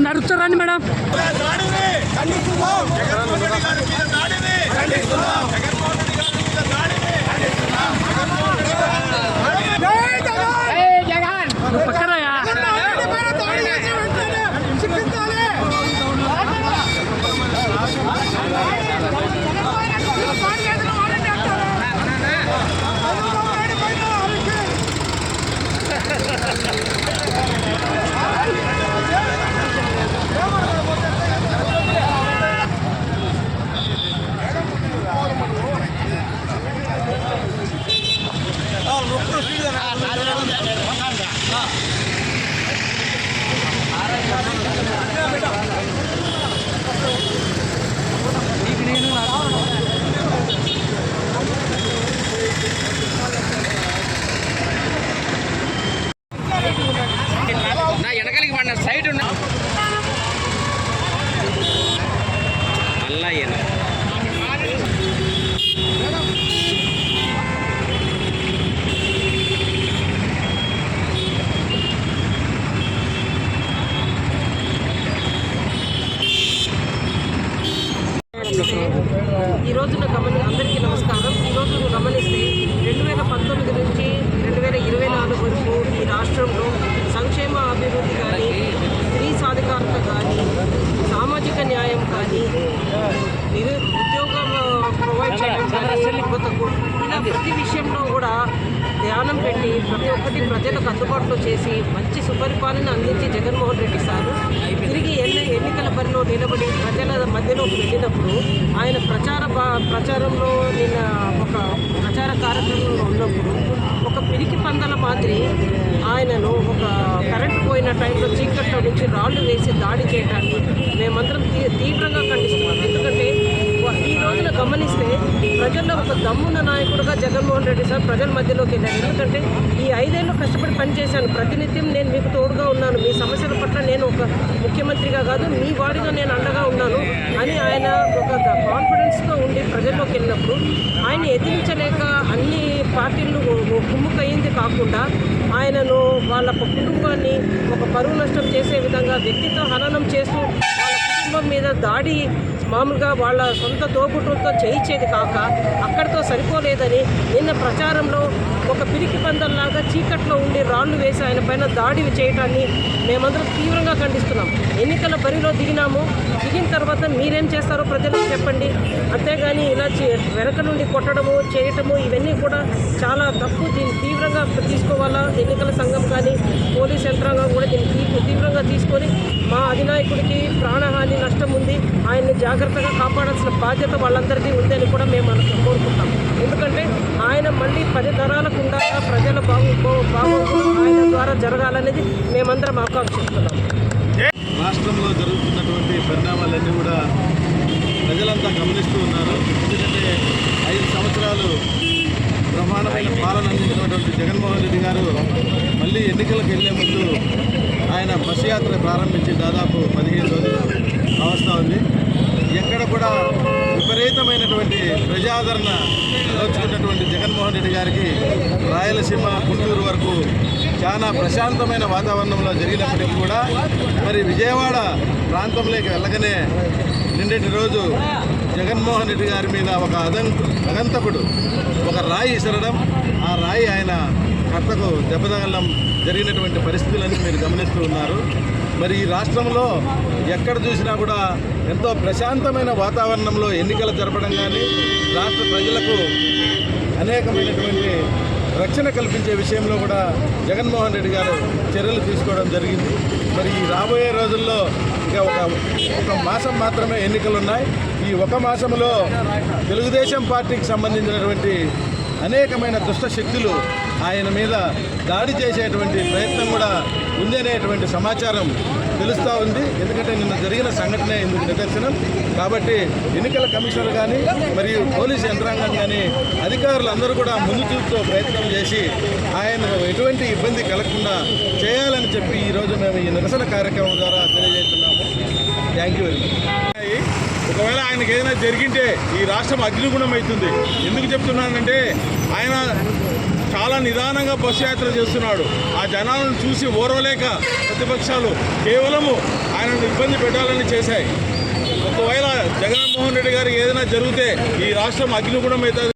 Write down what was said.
Madam. నడుస్తూ రండి madam Ini ini nih. రోజున గమని అందరికీ నమస్కారం. ఈ రోజు గమనిస్తే రెండు వేల పంతొమ్మిది నుంచి రెండు వేల ఇరవై నాలుగు వరకు ఈ రాష్ట్రంలో సంక్షేమ అభివృద్ధి కానీ స్త్రీ సాధికారత కానీ సామాజిక న్యాయం కానీ నిరు ఉద్యోగం ప్రొవైడ్ చేయడం కానీ యువతకు ఇలా ప్రతి విషయంలో కూడా ధ్యానం పెట్టి ప్రతి ఒక్కటి ప్రజలకు అందుబాటులో చేసి మంచి సుపరిపాలన అందించి జగన్మోహన్ రెడ్డి సార్ బరిలో నిలబడి ప్రజల మధ్యలోకి వెళ్ళినప్పుడు ఆయన ప్రచార ప్రచారంలో నిన్న ఒక ప్రచార కార్యక్రమంలో ఉన్నప్పుడు ఒక పిరికి పందల మాదిరి ఆయనను ఒక కరెంటు పోయిన టైంలో చీకట్లో నుంచి రాళ్ళు వేసి దాడి చేయడానికి మేమందరం తీ తీవ్రంగా ఖండిస్తున్నాం. ఎందుకంటే ఈ రోజున గమనిస్తే ప్రజల్లో ఒక దమ్మున్న నాయకుడుగా జగన్మోహన్ రెడ్డి సార్ ప్రజల మధ్యలోకి వెళ్ళాను ఎందుకంటే ఈ ఐదేళ్ళు కష్టపడి పనిచేశాను. ప్రతినిత్యం నేను మీకు తోడుగా ఉన్నాను. మీ సమస్యల పట్ల నేను ఒక ముఖ్యమంత్రిగా కాదు మీ వారిగా నేను అండగా ఉన్నాను అని ఆయన ఒక కాన్ఫిడెన్స్గా ఉండి ప్రజల్లోకి వెళ్ళినప్పుడు ఆయన ఎదిరించలేక అన్ని పార్టీలు కుమ్ముకయ్యింది కాకుండా ఆయనను వాళ్ళ కుటుంబాన్ని ఒక పరువు నష్టం చేసే విధంగా వ్యక్తిత్వ హననం చేస్తూ వాళ్ళ కుటుంబం మీద దాడి మామూలుగా వాళ్ళ సొంత తోబుట్టులతో చేయించేది కాక అక్కడితో సరిపోలేదని నిన్న ప్రచారంలో ఒక పిరికి పందల్లాగా చీకట్లో ఉండి రాళ్ళు వేసి ఆయన పైన దాడి చేయటాన్ని మేమందరం తీవ్రంగా ఖండిస్తున్నాం. ఎన్నికల బరిలో దిగినాము. దిగిన తర్వాత మీరేం చేస్తారో ప్రజలకు చెప్పండి. అంతేగాని ఇలా చే- వెనక నుండి కొట్టడము చేయటము ఇవన్నీ కూడా చాలా తప్పు. దీన్ని తీవ్రంగా తీసుకోవాలా? ఎన్నికల సంఘం కానీ పోలీస్ యంత్రాంగం కూడా దీన్ని తీవ్రంగా తీసుకొని మా అధినాయకుడికి ప్రాణ ఆయన్ని జాగ్రత్తగా కాపాడాల్సిన బాధ్యత వాళ్ళందరికీ ఉందని కూడా మేము అను- కోరుకుంటాం. ఎందుకంటే ఆయన మళ్ళీ పది తరాలకు ఉండాలా ప్రజల బాగు బాగు ఆయన ద్వారా జరగాలనేది మేమందరం ఆకాంక్షిస్తున్నాం. రాష్ట్రంలో జరుగుతున్నటువంటి పరిణామాలన్నీ కూడా ప్రజలంతా గమనిస్తూ ఉన్నారు. ఎందుకంటే ఐదు సంవత్సరాలు బ్రహ్మాండమైన పాలన అందించినటువంటి జగన్మోహన్ రెడ్డి గారు మళ్ళీ ఎన్నికలకు వెళ్ళే ముందు ఆయన బస్సు యాత్ర ప్రారంభించి దాదాపు పదిహేను రోజులు అవస్థ ఉంది ఎక్కడ కూడా విపరీతమైనటువంటి ప్రజాదరణ దోచుకున్నటువంటి జగన్మోహన్ రెడ్డి గారికి రాయలసీమ గుంటూరు వరకు చాలా ప్రశాంతమైన వాతావరణంలో జరిగినప్పటికీ కూడా మరి విజయవాడ ప్రాంతంలోకి వెళ్ళగానే నిన్నటి రోజు జగన్మోహన్ రెడ్డి గారి మీద ఒక అదం అగంతకుడు ఒక రాయి ఇసరడం ఆ రాయి ఆయన కర్తకు దెబ్బతగలడం జరిగినటువంటి పరిస్థితులన్నీ మీరు గమనిస్తూ ఉన్నారు. మరి ఈ రాష్ట్రంలో ఎక్కడ చూసినా కూడా ఎంతో ప్రశాంతమైన వాతావరణంలో ఎన్నికలు జరపడం కానీ రాష్ట్ర ప్రజలకు అనేకమైనటువంటి రక్షణ కల్పించే విషయంలో కూడా జగన్మోహన్ రెడ్డి గారు చర్యలు తీసుకోవడం జరిగింది. మరి ఈ రాబోయే రోజుల్లో ఇక ఒక ఒక మాసం మాత్రమే ఎన్నికలు ఉన్నాయి ఈ ఒక మాసంలో తెలుగుదేశం పార్టీకి సంబంధించినటువంటి అనేకమైన దుష్ట శక్తులు ఆయన మీద దాడి చేసేటువంటి ప్రయత్నం కూడా ఉంది అనేటువంటి సమాచారం తెలుస్తూ ఉంది. ఎందుకంటే నిన్న జరిగిన సంఘటనే ఇందుకు నిదర్శనం. కాబట్టి ఎన్నికల కమిషనర్ కానీ మరియు పోలీసు యంత్రాంగం కానీ అధికారులు అందరూ కూడా ముందు చూపుతో ప్రయత్నం చేసి ఆయన ఎటువంటి ఇబ్బంది కలగకుండా చేయాలని చెప్పి ఈరోజు మేము ఈ నిరసన కార్యక్రమం ద్వారా తెలియజేస్తున్నాము. థ్యాంక్ యూ వెరీ మచ్ ఒకవేళ ఆయనకి ఏదైనా జరిగింటే ఈ రాష్ట్రం అగ్నిగుణం అవుతుంది. ఎందుకు చెప్తున్నానంటే ఆయన చాలా నిదానంగా బస్సు యాత్ర చేస్తున్నాడు. ఆ జనాలను చూసి ఓర్వలేక ప్రతిపక్షాలు కేవలము ఆయనను ఇబ్బంది పెట్టాలని చేశాయి. ఒకవేళ జగన్మోహన్ రెడ్డి గారికి ఏదైనా జరిగితే ఈ రాష్ట్రం అగ్నిగుణం అవుతుంది.